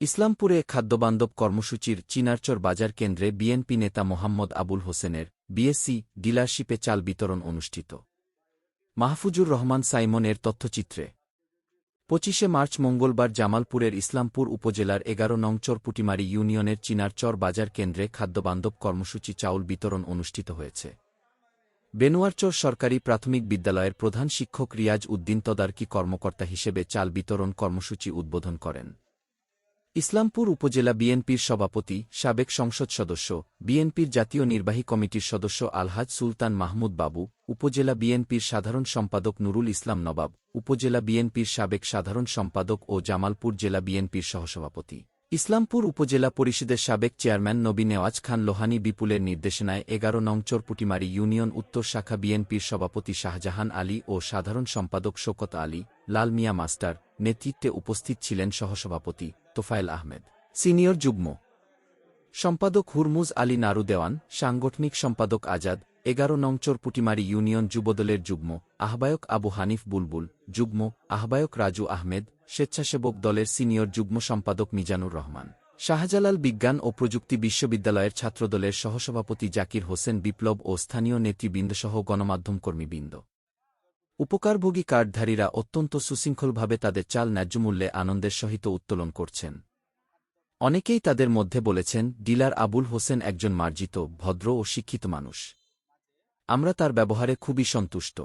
ইসলামপুরে খাদ্যবান্ধব কর্মসূচির চিনারচর বাজার কেন্দ্রে বিএনপি নেতা মোহাম্মদ আবুল হোসেনের বিএসসি ডিলারশিপে চাল বিতরণ অনুষ্ঠিত। মাহফুজুর রহমান সাইমনের তথ্যচিত্রে। পঁচিশে মার্চ মঙ্গলবার জামালপুরের ইসলামপুর উপজেলার এগারো নং চরপুটিমারি ইউনিয়নের চিনারচর বাজার কেন্দ্রে খাদ্যবান্ধব কর্মসূচি চাউল বিতরণ অনুষ্ঠিত হয়েছে। বেনুয়ারচর সরকারি প্রাথমিক বিদ্যালয়ের প্রধান শিক্ষক রিয়াজ উদ্দিন তদারকি কর্মকর্তা হিসেবে চাল বিতরণ কর্মসূচি উদ্বোধন করেন। ইসলামপুর উপজেলা বিএনপির সভাপতি, সাবেক সংসদ সদস্য, বিএনপির জাতীয় নির্বাহী কমিটির সদস্য আলহাজ সুলতান মাহমুদ বাবু, উপজেলা বিএনপির সাধারণ সম্পাদক নুরুল ইসলাম নবাব, উপজেলা বিএনপির সাবেক সাধারণ সম্পাদক ও জামালপুর জেলা বিএনপির সহসভাপতি। ইসলামপুর উপজেলা পরিষদের সাবেক চেয়ারম্যান নবী নেওয়াজ খান লোহানী বিপুলের নির্দেশনায় এগারো নং চরপুটিমারি ইউনিয়ন উত্তর শাখা বিএনপির সভাপতি শাহজাহান আলী ও সাধারণ সম্পাদক শোকত আলী, লাল মিয়া মাস্টার নেতৃত্বে উপস্থিত ছিলেন সহসভাপতি তোফায়েল আহমেদ। সিনিয়র যুগ্ম সম্পাদক হুরমুজ আলী নারু দেওয়ান সাংগঠনিক সম্পাদক আজাদ এগারো নং চরপুটিমারি ইউনিয়ন যুবদলের যুগ্ম আহ্বায়ক আবু হানিফ বুলবুল, যুগ্ম আহ্বায়ক রাজু আহমেদ, স্বেচ্ছাসেবক দলের সিনিয়র যুগ্ম সম্পাদক মিজানুর রহমান। শাহজালাল বিজ্ঞান ও প্রযুক্তি বিশ্ববিদ্যালয়ের ছাত্রদলের সহসভাপতি জাকির হোসেন বিপ্লব ও স্থানীয় নেতৃবৃন্দসহ গণমাধ্যম কর্মীবৃন্দ। উপকারভোগী কার্ডধারীরা অত্যন্ত সুশৃঙ্খলভাবে তাদের চাল ন্যায্যমূল্যে আনন্দের সহিত উত্তোলন করছেন। অনেকেই তাদের মধ্যে বলেছেন, ডিলার আবুল হোসেন একজন মার্জিত, ভদ্র ও শিক্ষিত মানুষ। আমরা তার ব্যবহারে খুবই সন্তুষ্ট।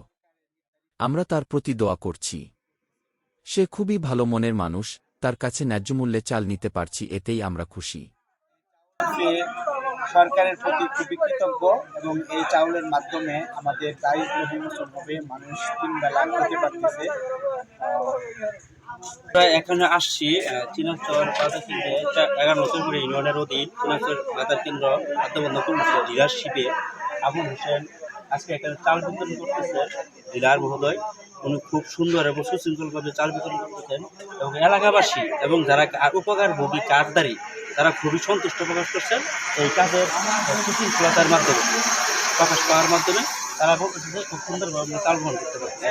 আমরা তার প্রতি দোয়া করছি। সে খুবই ভালো মনের মানুষ তার কাছে ন্যায্যমূল্যে চাল নিতে পারছি এতেই আমরা খুশি। সে সরকারের প্রতি খুবই কৃতজ্ঞ এবং এই চাউলের মাধ্যমে আমাদের বিমোচন হবে মানুষ তিন বেলা খেতে পারতেছে। আমরা এখানে আসছি চিনাচর বাজার কেন্দ্রে এগারো নতুন করে ইউনিয়নের অধীন চিনাচর বাজার কেন্দ্র খাদ্যবন্ধ কর্মসূচি ডিলারশিপে আবুল হোসেন আজকে এখানে চাল বিতরণ করতেছে ডিলার মহোদয়। উনি খুব সুন্দর এবং সুশৃঙ্খলভাবে চাল বিতরণ করতেছেন এবং এলাকাবাসী এবং যারা উপকার ভোগী, কাজদারি, তারা খুবই সন্তুষ্ট প্রকাশ করছেন। এই কাজের সুশৃঙ্খলতার মাধ্যমে, প্রকাশ পাওয়ার মাধ্যমে তারা খুব সুন্দরভাবে চাল গ্রহণ করতে পারছে